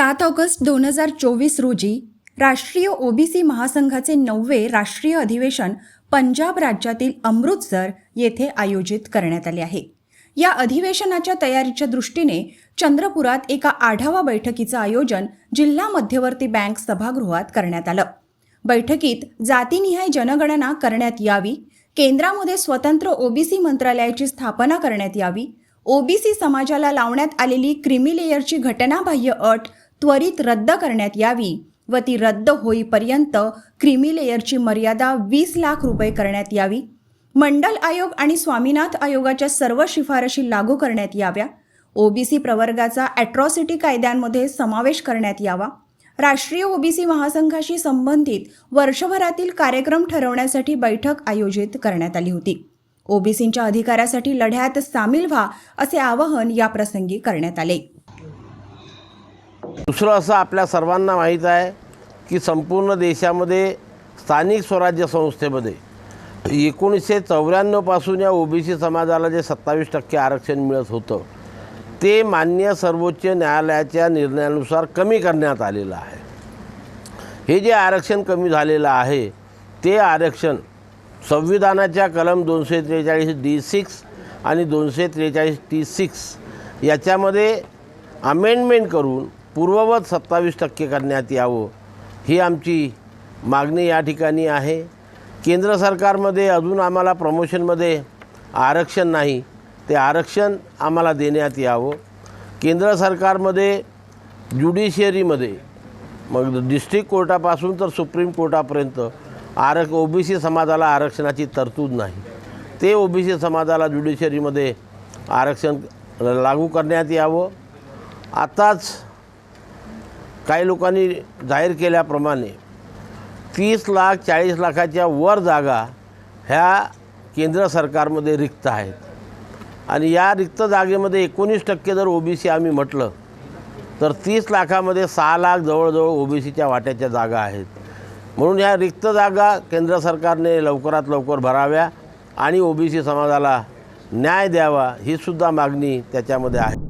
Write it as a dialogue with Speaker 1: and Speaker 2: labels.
Speaker 1: सात ऑगस्ट दोन हजार चोवीस रोजी राष्ट्रीय ओबीसी महासंघाचे नववे राष्ट्रीय अधिवेशन पंजाब राज्यातील अमृतसर येथे आयोजित करण्यात आले आहे. या अधिवेशनाच्या तयारीच्या दृष्टीने चंद्रपुरात एका आढावा बैठकीचं आयोजन जिल्हा मध्यवर्ती बँक सभागृहात करण्यात आलं. बैठकीत जातीनिहाय जनगणना करण्यात यावी केंद्रामध्ये स्वतंत्र ओबीसी मंत्रालयाची स्थापना करण्यात यावी ओबीसी समाजाला लावण्यात आलेली क्रिमी लेयरची घटनाबाह्य अट त्वरित रद्द करण्यात यावी व ती रद्द होईपर्यंत क्रिमी लेयरची मर्यादा वीस लाख रुपये करण्यात यावी. मंडल आयोग आणि स्वामीनाथ आयोगाच्या सर्व शिफारशी लागू करण्यात याव्या. ओबीसी प्रवर्गाचा ॲट्रॉसिटी कायद्यांमध्ये समावेश करण्यात यावा. राष्ट्रीय ओबीसी महासंघाशी संबंधित वर्षभरातील कार्यक्रम ठरवण्यासाठी बैठक आयोजित करण्यात आली होती. ओबीसींच्या अधिकारासाठी लढ्यात सामील व्हा असे आवाहन या प्रसंगी करण्यात आले.
Speaker 2: दुसरं असं आपल्या सर्वांना माहीत आहे की संपूर्ण देशामध्ये स्थानिक स्वराज्य संस्थेमध्ये एकोणीसशे चौऱ्याण्णवपासून या ओबीसी समाजाला जे सत्तावीस टक्के आरक्षण मिळत होतं ते मान्य सर्वोच्च न्यायालयाच्या निर्णयानुसार कमी करण्यात आलेलं आहे. हे जे आरक्षण कमी झालेलं आहे ते आरक्षण संविधानाच्या कलम दोनशे त्रेचाळीस डी सिक्स आणि दोनशे त्रेचाळीस टी सिक्स याच्यामध्ये अमेंडमेंट करून पूर्ववत सत्तावीस टक्के करण्यात यावं ही आमची मागणी या ठिकाणी आहे. केंद्र सरकारमध्ये अजून आम्हाला प्रमोशनमध्ये आरक्षण नाही ते आरक्षण आम्हाला देण्यात यावं. केंद्र सरकारमध्ये ज्युडिशियरीमध्ये मग डिस्ट्रिक्ट कोर्टापासून तर सुप्रीम कोर्टापर्यंत आरक सी समाजाला आरक्षणाची तरतूद नाही. ते ओ बी सी समाजाला ज्युडिशरीमध्ये आरक्षण लागू करण्यात यावं. आताच काही लोकांनी जाहीर केल्याप्रमाणे तीस लाख चाळीस लाखाच्या वर जागा ह्या केंद्र सरकारमध्ये रिक्त आहेत. आणि या रिक्त जागेमध्ये एकोणीस टक्के जर ओबीसी आम्ही म्हटलं तर तीस लाखामध्ये सहा लाख जवळजवळ ओबीसीच्या वाट्याच्या जागा आहेत. म्हणून ह्या रिक्त जागा केंद्र सरकारने लवकरात लवकर भराव्या आणि ओबीसी समाजाला न्याय द्यावा ही सुद्धा मागणी त्याच्यामध्ये आहे.